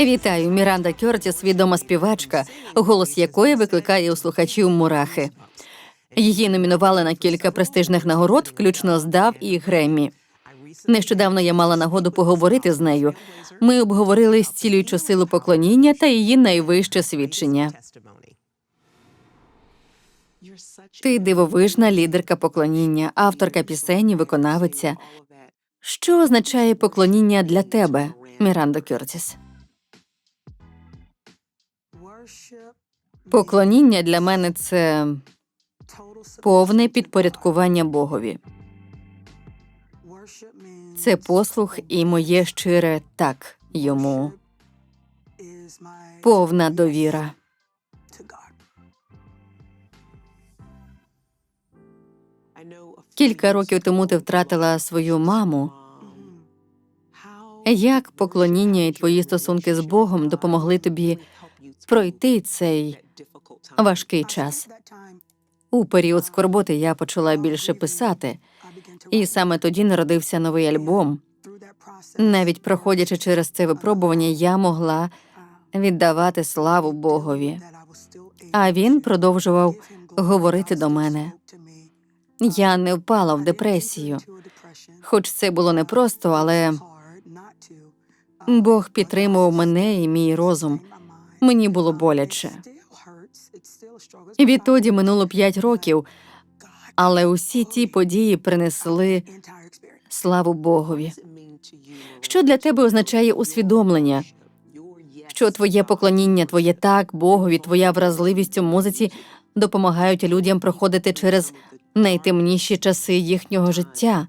Вітаю, Міранда Кьортіс, відома співачка, голос якої викликає у слухачів мурахи. Її номінували на кілька престижних нагород, включно з DAV і Греммі. Нещодавно я мала нагоду поговорити з нею. Ми обговорили зцілюючу силу поклоніння та її найвище свідчення. Ти дивовижна лідерка поклоніння, авторка пісень, виконавиця. Що означає поклоніння для тебе, Мірандо Кьортіс? Поклоніння для мене це повне підпорядкування Богові. Це послух і моє щире так йому, повна довіра. Кілька років тому ти втратила свою маму. Як поклоніння і твої стосунки з Богом допомогли тобі пройти цей важкий час? У період скорботи я почала більше писати, і саме тоді народився новий альбом. Навіть проходячи через це випробування, я могла віддавати славу Богові. А він продовжував говорити до мене. Я не впала в депресію, хоч це було непросто, але Бог підтримував мене і мій розум. Мені було боляче. І відтоді минуло п'ять років, але усі ті події принесли славу Богові. Що для тебе означає усвідомлення? Що твоє поклоніння, твоє так, Богові, твоя вразливість у музиці допомагають людям проходити через найтемніші часи їхнього життя.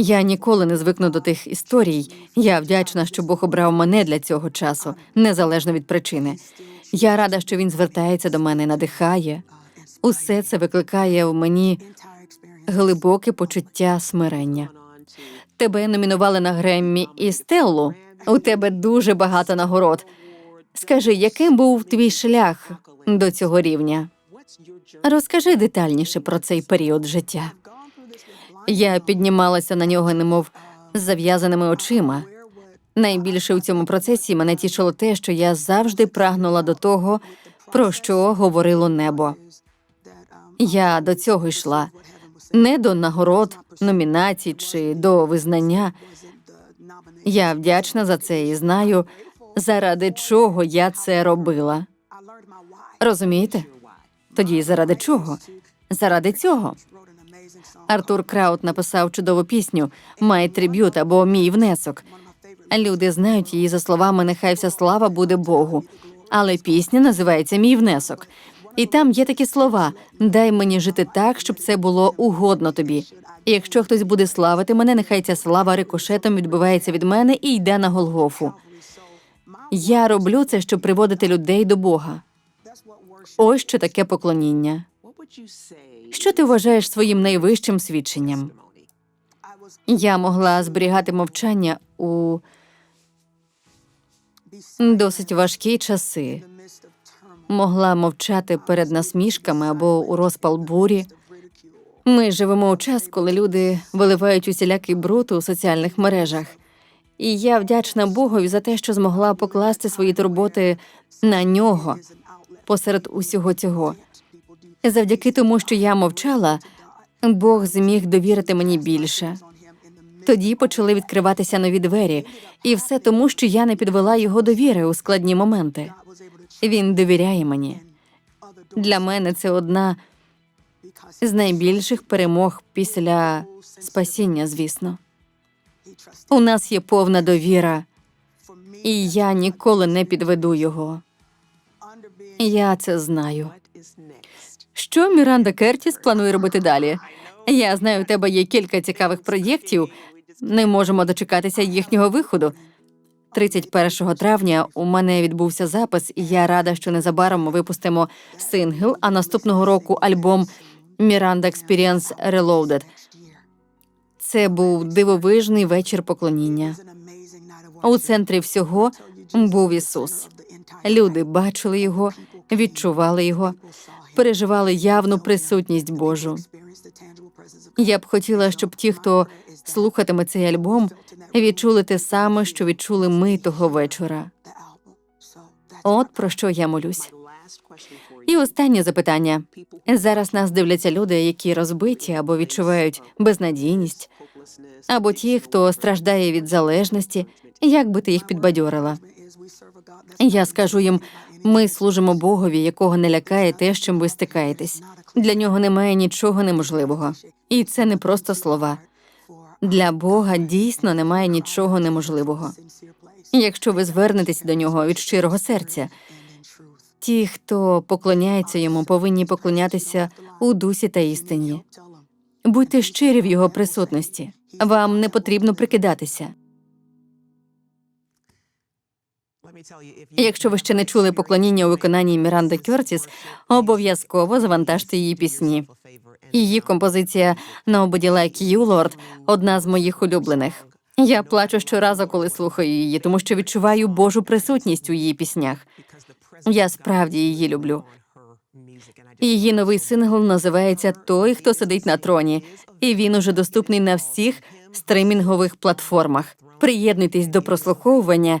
Я ніколи не звикну до тих історій. Я вдячна, що Бог обрав мене для цього часу, незалежно від причини. Я рада, що він звертається до мене, надихає. Усе це викликає в мені глибоке почуття смирення. Тебе номінували на Греммі і Стеллу. У тебе дуже багато нагород. Скажи, яким був твій шлях до цього рівня? Розкажи детальніше про цей період життя. Я піднімалася на нього, немов з зав'язаними очима. Найбільше у цьому процесі мене тішило те, що я завжди прагнула до того, про що говорило небо. Я до цього йшла не до нагород, номінацій чи до визнання. Я вдячна за це і знаю, заради чого я це робила. Розумієте? Тоді заради чого? Заради цього. Артур Краут написав чудову пісню Май триб'ют або Мій внесок. Люди знають її за словами Нехай вся слава буде Богу. Але пісня називається Мій внесок. І там є такі слова: дай мені жити так, щоб це було угодно тобі. Якщо хтось буде славити мене, нехай ця слава рикошетом відбивається від мене і йде на Голгофу. Я роблю це, щоб приводити людей до Бога. Ось що таке поклоніння. Що ти вважаєш своїм найвищим свідченням? Я могла зберігати мовчання у досить важкі часи. Могла мовчати перед насмішками або у розпал бурі. Ми живемо у час, коли люди виливають усілякий бруд у соціальних мережах. І я вдячна Богові за те, що змогла покласти свої турботи на нього посеред усього цього. Завдяки тому, що я мовчала, Бог зміг довірити мені більше. Тоді почали відкриватися нові двері, і все тому, що я не підвела його довіри у складні моменти. Він довіряє мені. Для мене це одна з найбільших перемог після спасіння, звісно. У нас є повна довіра, і я ніколи не підведу його. Я це знаю. Що Міранда Кертіс планує робити далі? Я знаю, у тебе є кілька цікавих проєктів. Не можемо дочекатися їхнього виходу. 31 травня у мене відбувся запис, і я рада, що незабаром ми випустимо сингл, а наступного року альбом Miranda Experience Reloaded. Це був дивовижний вечір поклоніння. У центрі всього був Ісус. Люди бачили його, відчували його, переживали явну присутність Божу. Я б хотіла, щоб ті, хто слухатиме цей альбом, відчули те саме, що відчули ми того вечора. От про що я молюсь. І останнє запитання. Зараз нас дивляться люди, які розбиті або відчувають безнадійність, або ті, хто страждає від залежності. Як би ти їх підбадьорила? Я скажу їм: ми служимо Богові, якого не лякає те, з чим ви стикаєтесь. Для нього немає нічого неможливого. І це не просто слова. Для Бога дійсно немає нічого неможливого. Якщо ви звернетесь до нього від щирого серця, ті, хто поклоняється йому, повинні поклонятися у дусі та істині. Будьте щирі в його присутності. Вам не потрібно прикидатися. Якщо ви ще не чули поклоніння у виконанні Міранди Кертіс, обов'язково завантажте її пісні. Її композиція «Nobody Like You, Lord» – одна з моїх улюблених. Я плачу щоразу, коли слухаю її, тому що відчуваю Божу присутність у її піснях. Я справді її люблю. Її новий сингл називається Той, хто сидить на троні, і він уже доступний на всіх стримінгових платформах. Приєднуйтесь до прослуховування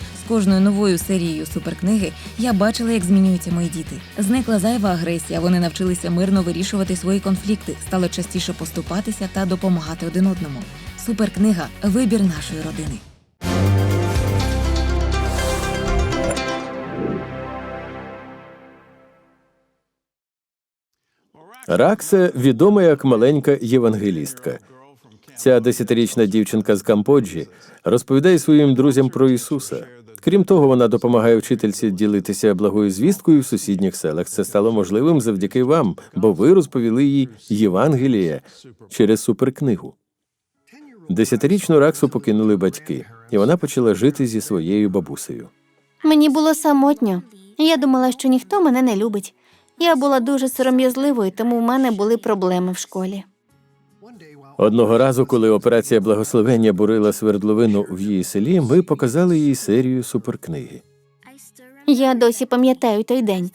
Кожною новою серією суперкниги я бачила, як змінюються мої діти. Зникла зайва агресія. Вони навчилися мирно вирішувати свої конфлікти, стали частіше поступатися та допомагати один одному. Суперкнига вибір нашої родини. Ракса відома як маленька євангелістка. Ця десятирічна дівчинка з Камбоджі розповідає своїм друзям про Ісуса. Крім того, вона допомагає вчительці ділитися благою звісткою в сусідніх селах. Це стало можливим завдяки вам, бо ви розповіли їй Євангеліє через суперкнигу. Десятирічну Раксу покинули батьки, і вона почала жити зі своєю бабусею. Мені було самотньо. Я думала, що ніхто мене не любить. Я була дуже сором'язливою, тому в мене були проблеми в школі. Одного разу, коли операція благословення бурила свердловину в її селі, ми показали їй серію суперкниги. Я досі пам'ятаю той день.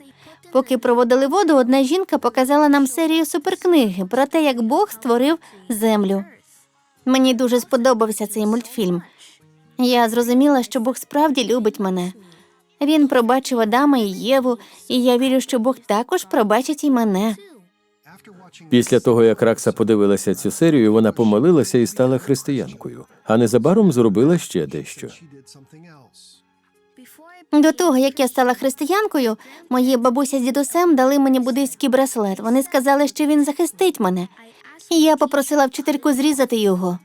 Поки проводили воду, одна жінка показала нам серію суперкниги про те, як Бог створив землю. Мені дуже сподобався цей мультфільм. Я зрозуміла, що Бог справді любить мене. Він пробачив Адама і Єву, і я вірю, що Бог також пробачить і мене. Після того, як Ракса подивилася цю серію, вона помолилася і стала християнкою, а незабаром зробила ще дещо. До того, як я стала християнкою, мої бабуся з дідусем дали мені буддийський браслет. Вони сказали, що він захистить мене. І я попросила вчительку зрізати його.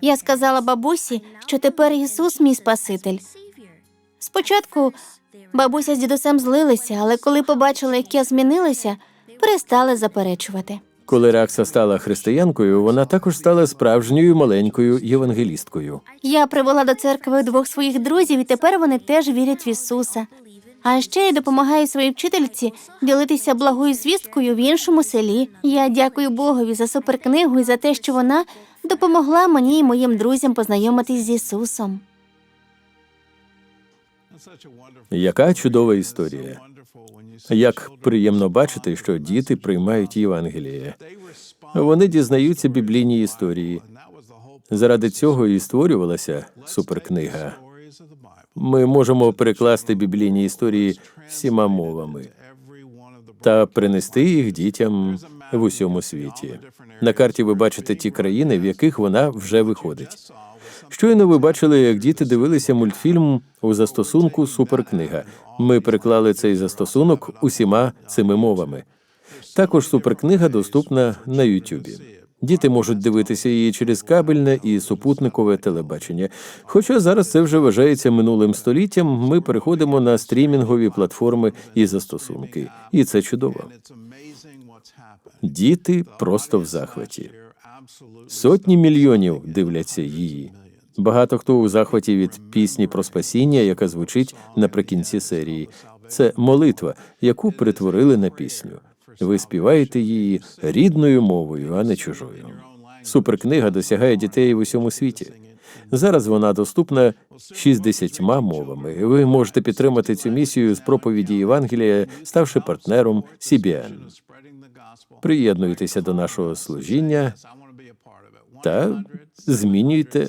Я сказала бабусі, що тепер Ісус мій Спаситель. Спочатку бабуся з дідусем злилися, але коли побачили, як я змінилася, перестали заперечувати. Коли Ракса стала християнкою, вона також стала справжньою маленькою євангелісткою. Я привела до церкви двох своїх друзів, і тепер вони теж вірять в Ісуса. А ще я допомагаю своїй вчительці ділитися благою звісткою в іншому селі. Я дякую Богові за суперкнигу і за те, що вона допомогла мені і моїм друзям познайомитись з Ісусом. Яка чудова історія! Як приємно бачити, що діти приймають Євангеліє. Вони дізнаються біблійні історії. Заради цього і створювалася суперкнига. Ми можемо перекласти біблійні історії всіма мовами та принести їх дітям в усьому світі. На карті ви бачите ті країни, в яких вона вже виходить. Щойно ви бачили, як діти дивилися мультфільм у застосунку Суперкнига. Ми переклали цей застосунок усіма цими мовами. Також суперкнига доступна на Ютубі. Діти можуть дивитися її через кабельне і супутникове телебачення. Хоча зараз це вже вважається минулим століттям, ми переходимо на стрімінгові платформи і застосунки, і це чудово. Діти просто в захваті. Сотні мільйонів дивляться її. Багато хто у захваті від пісні про спасіння, яка звучить наприкінці серії. Це молитва, яку перетворили на пісню. Ви співаєте її рідною мовою, а не чужою. Суперкнига досягає дітей в усьому світі. Зараз вона доступна 60 мовами. Ви можете підтримати цю місію з проповіді Євангелія, ставши партнером CBN. Приєднуйтеся до нашого служіння та змінюйте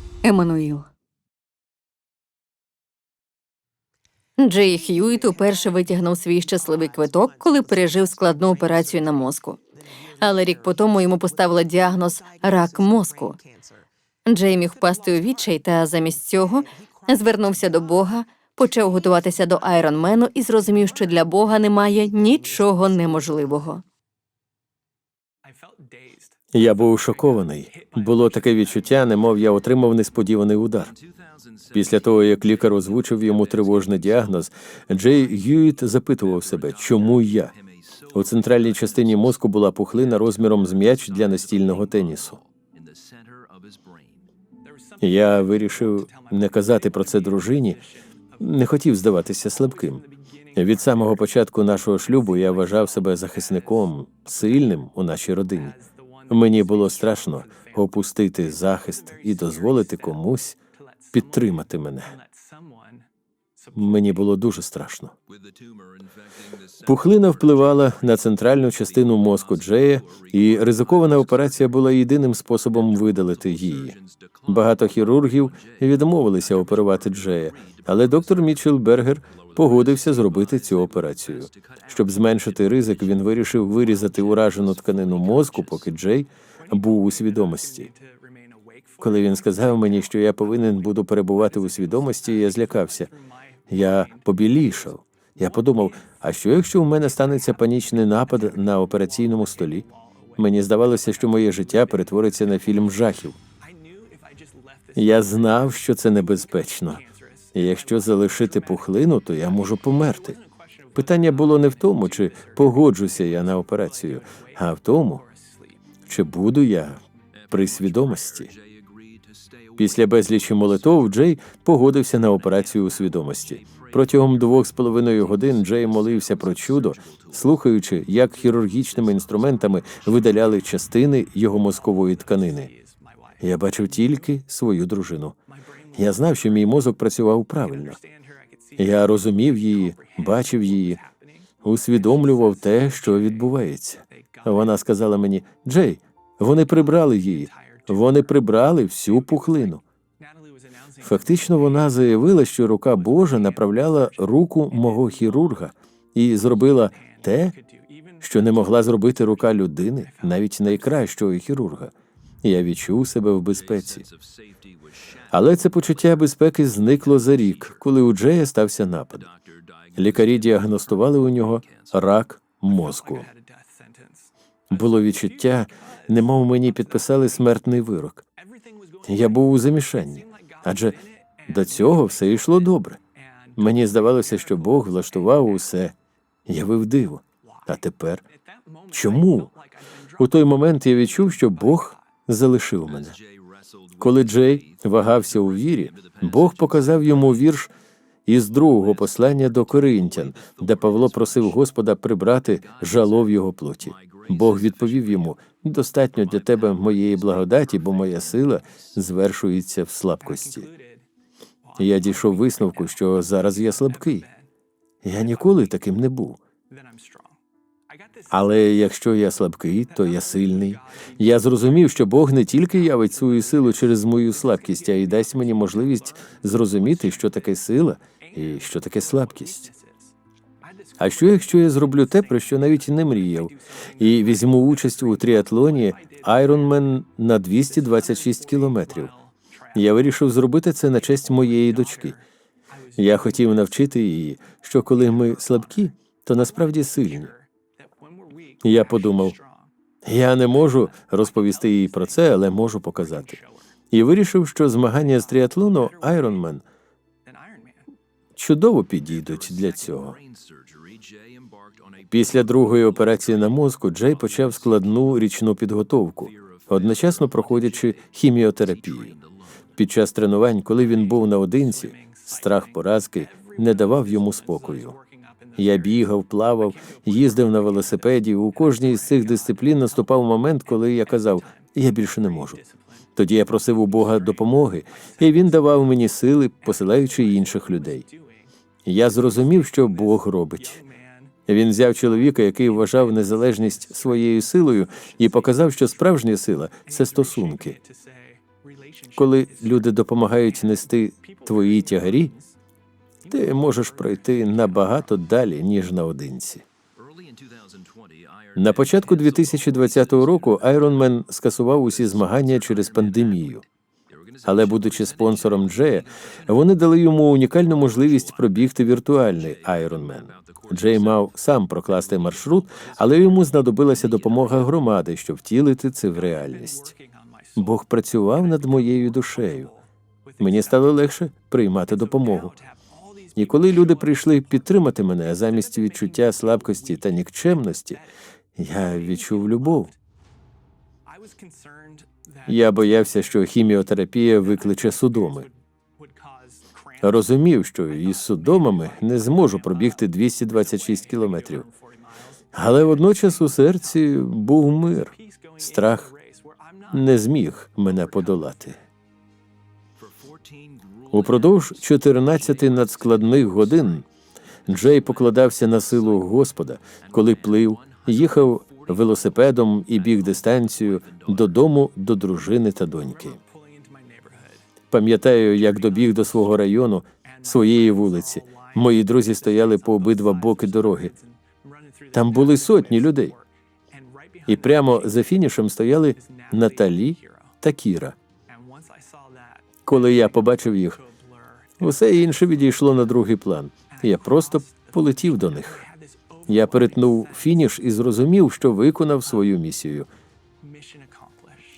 Еммануїл Джей Хьюіт уперше витягнув свій щасливий квиток, коли пережив складну операцію на мозку. Але рік по тому йому поставили діагноз рак мозку. Джей міг впасти у відчай та замість цього звернувся до Бога, почав готуватися до Айронмену і зрозумів, що для Бога немає нічого неможливого. Я був шокований. Було таке відчуття, немов я отримав несподіваний удар. Після того, як лікар озвучив йому тривожний діагноз, Джей Гюїт запитував себе, чому я? У центральній частині мозку була пухлина розміром з м'яч для настільного тенісу. Я вирішив не казати про це дружині, не хотів здаватися слабким. Від самого початку нашого шлюбу я вважав себе захисником, сильним у нашій родині. Мені було страшно опустити захист і дозволити комусь підтримати мене. Мені було дуже страшно. Пухлина впливала на центральну частину мозку Джея, і ризикована операція була єдиним способом видалити її. Багато хірургів відмовилися оперувати Джея, але доктор Мічел Бергер погодився зробити цю операцію. Щоб зменшити ризик, він вирішив вирізати уражену тканину мозку, поки Джей був у свідомості. Коли він сказав мені, що я повинен буду перебувати у свідомості, я злякався. Я побілішав. Я подумав: а що якщо у мене станеться панічний напад на операційному столі? Мені здавалося, що моє життя перетвориться на фільм жахів. Я знав, що це небезпечно. І якщо залишити пухлину, то я можу померти. Питання було не в тому, чи погоджуся я на операцію, а в тому, чи буду я при свідомості. Після безлічі молитов Джей погодився на операцію у свідомості. Протягом двох з половиною годин Джей молився про чудо, слухаючи, як хірургічними інструментами видаляли частини його мозкової тканини. Я бачив тільки свою дружину. Я знав, що мій мозок працював правильно. Я розумів її, бачив її, усвідомлював те, що відбувається. Вона сказала мені: Джей, вони прибрали її, вони прибрали всю пухлину. Фактично, вона заявила, що рука Божа направляла руку мого хірурга і зробила те, що не могла зробити рука людини, навіть найкращого хірурга. Я відчув себе в безпеці. Але це почуття безпеки зникло за рік, коли у Джея стався напад. Лікарі діагностували у нього рак мозку. Було відчуття, немов мені підписали смертний вирок. Я був у замішанні, адже до цього все йшло добре. Мені здавалося, що Бог влаштував усе, явив диво. А тепер чому? У той момент я відчув, що Бог залишив мене. Коли Джей вагався у вірі, Бог показав йому вірш із другого послання до Коринтян, де Павло просив Господа прибрати жало в його плоті. Бог відповів йому: достатньо для тебе моєї благодаті, бо моя сила звершується в слабкості. Я дійшов висновку, що зараз я слабкий. Я ніколи таким не був. Але якщо я слабкий, то я сильний. Я зрозумів, що Бог не тільки явить свою силу через мою слабкість, а й дасть мені можливість зрозуміти, що таке сила і що таке слабкість. А що якщо я зроблю те, про що навіть не мріяв, і візьму участь у тріатлоні Ironman на 226 кілометрів? Я вирішив зробити це на честь моєї дочки. Я хотів навчити її, що коли ми слабкі, то насправді сильні. Я подумав, Я не можу розповісти їй про це, але можу показати. І вирішив, що змагання з тріатлону Ironman чудово підійдуть для цього. Після другої операції на мозку Джей почав складну річну підготовку, одночасно проходячи хіміотерапію. Під час тренувань, коли він був наодинці, страх поразки не давав йому спокою. Я бігав, плавав, їздив на велосипеді. У кожній з цих дисциплін наступав момент, коли я казав: я більше не можу. Тоді я просив у Бога допомоги, і він давав мені сили, посилаючи інших людей. Я зрозумів, що Бог робить. Він взяв чоловіка, який вважав незалежність своєю силою, і показав, що справжня сила це стосунки. Коли люди допомагають нести твої тягарі, ти можеш пройти набагато далі, ніж наодинці. На початку 2020 року Ironman скасував усі змагання через пандемію. Але, будучи спонсором Джея, вони дали йому унікальну можливість пробігти віртуальний Ironman. Джей мав сам прокласти маршрут, але йому знадобилася допомога громади, щоб втілити це в реальність. Бог працював над моєю душею. Мені стало легше приймати допомогу. І коли люди прийшли підтримати мене замість відчуття слабкості та нікчемності, я відчув любов. Я боявся, що хіміотерапія викличе судоми. Розумів, що із судомами не зможу пробігти 226 кілометрів. Але водночас у серці був мир. Страх не зміг мене подолати. Упродовж 14 надскладних годин Джей покладався на силу Господа, коли плив, їхав велосипедом і біг дистанцію додому до дружини та доньки. Пам'ятаю, як добіг до свого району, своєї вулиці. Мої друзі стояли по обидва боки дороги. Там були сотні людей. І прямо за фінішем стояли Наталі та Кіра. Коли я побачив їх, усе інше відійшло на другий план. Я просто полетів до них. Я перетнув фініш і зрозумів, що виконав свою місію.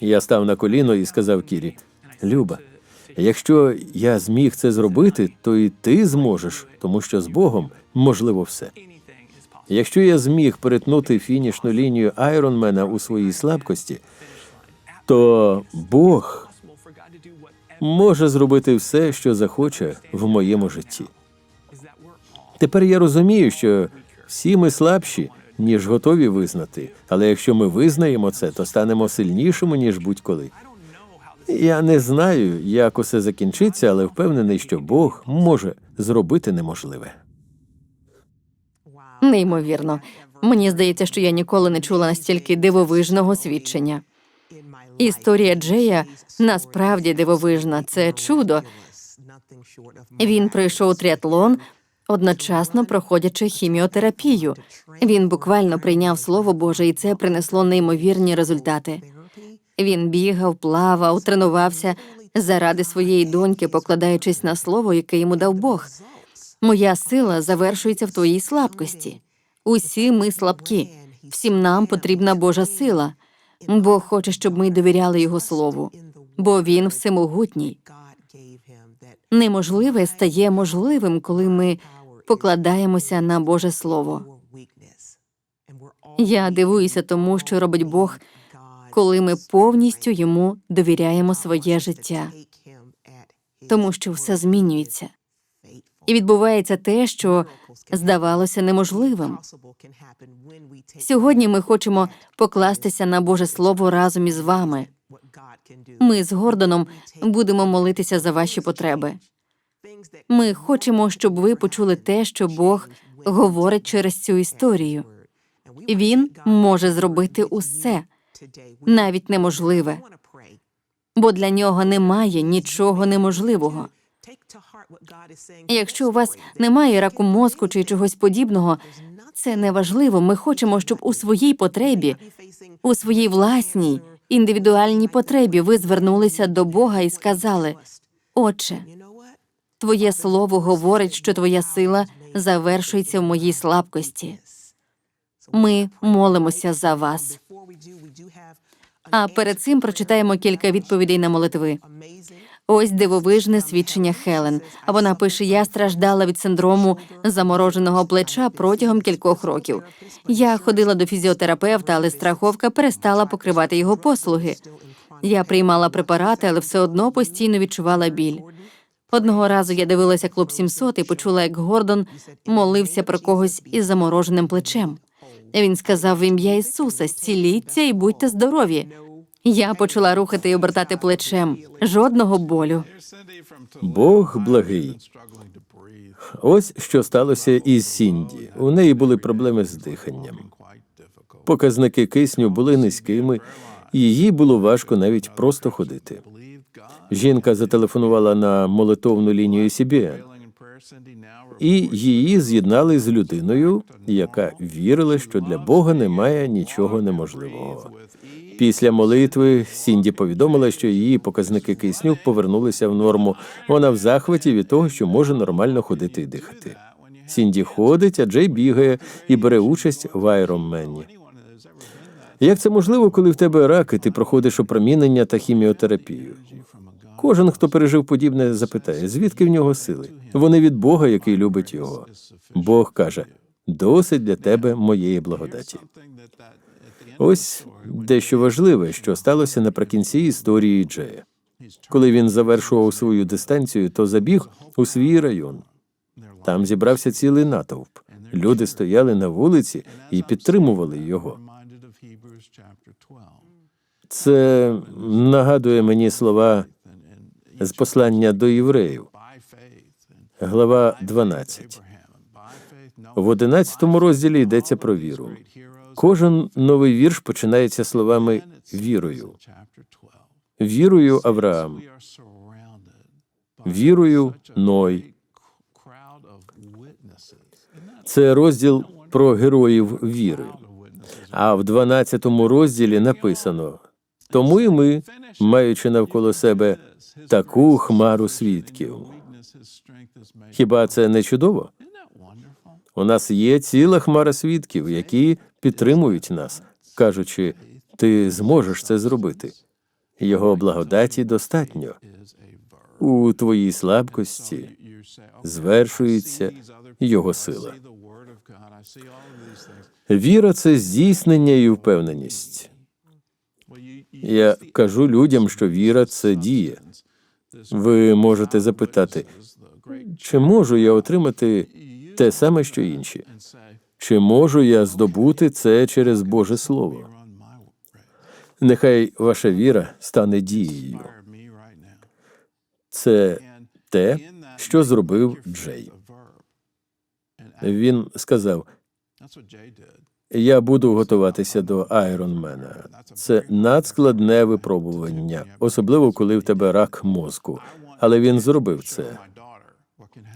Я став на коліно і сказав Кірі: Люба, якщо я зміг це зробити, то і ти зможеш, тому що з Богом можливо все. Якщо я зміг перетнути фінішну лінію Айронмена у своїй слабкості, то Бог може зробити все, що захоче в моєму житті. Тепер я розумію, що всі ми слабші, ніж готові визнати. Але якщо ми визнаємо це, то станемо сильнішими, ніж будь-коли. Я не знаю, як усе закінчиться, але впевнений, що Бог може зробити неможливе. Неймовірно. Мені здається, що я ніколи не чула настільки дивовижного свідчення. Історія Джея насправді дивовижна. Це чудо. Він пройшов тріатлон, одночасно проходячи хіміотерапію. Він буквально прийняв слово Боже, і це принесло неймовірні результати. Він бігав, плавав, тренувався заради своєї доньки, покладаючись на слово, яке йому дав Бог. Моя сила завершується в твоїй слабкості. Усі ми слабкі. Всім нам потрібна Божа сила. Бог хоче, щоб ми довіряли Його слову, бо він всемогутній. Неможливе стає можливим, коли ми покладаємося на Боже Слово. Я дивуюся тому, що робить Бог, коли ми повністю йому довіряємо своє життя, тому що все змінюється. І відбувається те, що здавалося неможливим. Сьогодні ми хочемо покластися на Боже Слово разом із вами. Ми з Гордоном будемо молитися за ваші потреби. Ми хочемо, щоб ви почули те, що Бог говорить через цю історію. Він може зробити усе, навіть неможливе, бо для нього немає нічого неможливого. Якщо у вас немає раку мозку чи чогось подібного, це не важливо. Ми хочемо, щоб у своїй потребі, у своїй власній індивідуальній потребі ви звернулися до Бога і сказали: Отче, Твоє слово говорить, що Твоя сила завершується в моїй слабкості. Ми молимося за вас. А перед цим прочитаємо кілька відповідей на молитви. Ось дивовижне свідчення Хелен. А вона пише: Я страждала від синдрому замороженого плеча протягом кількох років. Я ходила до фізіотерапевта, але страховка перестала покривати його послуги. Я приймала препарати, але все одно постійно відчувала біль. Одного разу я дивилася клуб 700 і почула, як Гордон молився про когось із замороженим плечем. Він сказав в ім'я Ісуса: зціліться і будьте здорові. Я почала рухати і обертати плечем. Жодного болю. Бог благий. Ось що сталося із Сінді. У неї були проблеми з диханням. Показники кисню були низькими, їй було важко навіть просто ходити. Жінка зателефонувала на молитовну лінію CBN, і її з'єднали з людиною, яка вірила, що для Бога немає нічого неможливого. Після молитви Сінді повідомила, що її показники кисню повернулися в норму. Вона в захваті від того, що може нормально ходити і дихати. Сінді ходить, а Джей бігає і бере участь в Айронмені. Як це можливо, коли в тебе рак, і ти проходиш опромінення та хіміотерапію? Кожен, хто пережив подібне, запитає, звідки в нього сили? Вони від Бога, який любить його. Бог каже: досить для тебе моєї благодаті. Ось дещо важливе, що сталося наприкінці історії Джея. Коли він завершував свою дистанцію, то забіг у свій район. Там зібрався цілий натовп. Люди стояли на вулиці і підтримували його. Це нагадує мені слова з послання до євреїв, глава 12. В 11 розділі йдеться про віру. Кожен новий вірш починається словами вірою. Вірою Авраам, вірою Ной. Це розділ про героїв віри. А в 12 розділі написано: тому і ми, маючи навколо себе таку хмару свідків. Хіба це не чудово? У нас є ціла хмара свідків, які підтримують нас, кажучи, ти зможеш це зробити. Його благодаті достатньо. У твоїй слабкості звершується його сила. Віра це здійснення і впевненість. Я кажу людям, що віра це дія. Ви можете запитати, чи можу я отримати те саме, що інші? Чи можу я здобути це через Боже Слово? Нехай ваша віра стане дією. Це те, що зробив Джей. Він сказав: Я буду готуватися до Айронмена. Це надскладне випробування, особливо коли в тебе рак мозку. Але він зробив це.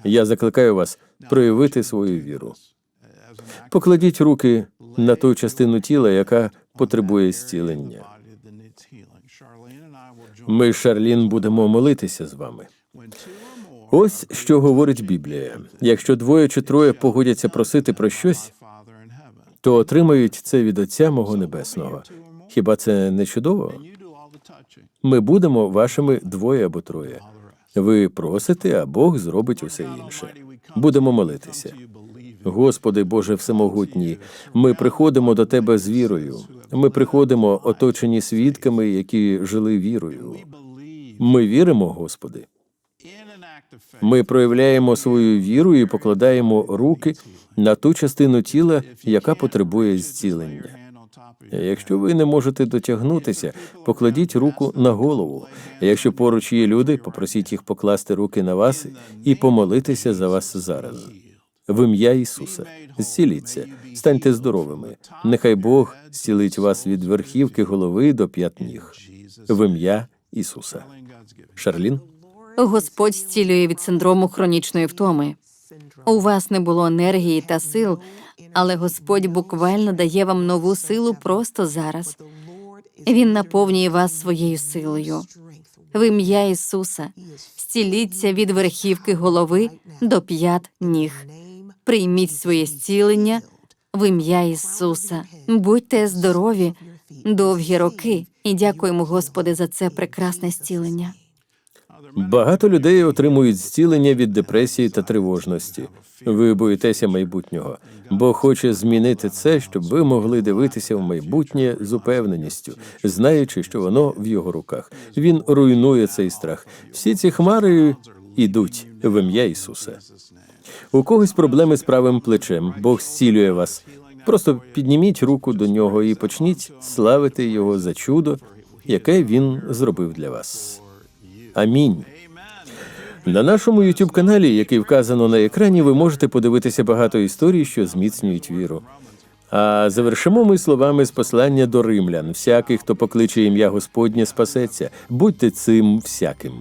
Я закликаю вас проявити свою віру. Покладіть руки на ту частину тіла, яка потребує зцілення. Ми, Шарлін, будемо молитися з вами. Ось що говорить Біблія: якщо двоє чи троє погодяться просити про щось, то отримають це від Отця мого Небесного. Хіба це не чудово? Ми будемо вашими двоє або троє. Ви просите, а Бог зробить усе інше. Будемо молитися. Господи Боже Всемогутній, ми приходимо до Тебе з вірою. Ми приходимо оточені свідками, які жили вірою. Ми віримо, Господи, Ми проявляємо свою віру і покладаємо руки на ту частину тіла, яка потребує зцілення. Якщо ви не можете дотягнутися, покладіть руку на голову. Якщо поруч є люди, попросіть їх покласти руки на вас і помолитися за вас зараз. В ім'я Ісуса, зціліться, станьте здоровими. Нехай Бог зцілить вас від верхівки голови до п'ят ніг. В ім'я Ісуса. Шарлін? Господь зцілює від синдрому хронічної втоми. У вас не було енергії та сил, але Господь буквально дає вам нову силу просто зараз. Він наповнює вас своєю силою. В ім'я Ісуса зціліться від верхівки голови до п'ят ніг. Прийміть своє зцілення в ім'я Ісуса. Будьте здорові довгі роки і дякуємо Господи за це прекрасне зцілення. Багато людей отримують зцілення від депресії та тривожності. Ви боїтеся майбутнього. Бог хоче змінити це, щоб ви могли дивитися в майбутнє з упевненістю, знаючи, що воно в його руках. Він руйнує цей страх. Всі ці хмари ідуть в ім'я Ісуса. У когось проблеми з правим плечем. Бог зцілює вас. Просто підніміть руку до нього і почніть славити його за чудо, яке він зробив для вас. Амінь. На нашому youtube каналі, який вказано на екрані, ви можете подивитися багато історій, що зміцнюють віру. А завершимо ми словами з послання до римлян: всякий, хто покличе ім'я Господнє, спасеться. Будьте цим всяким.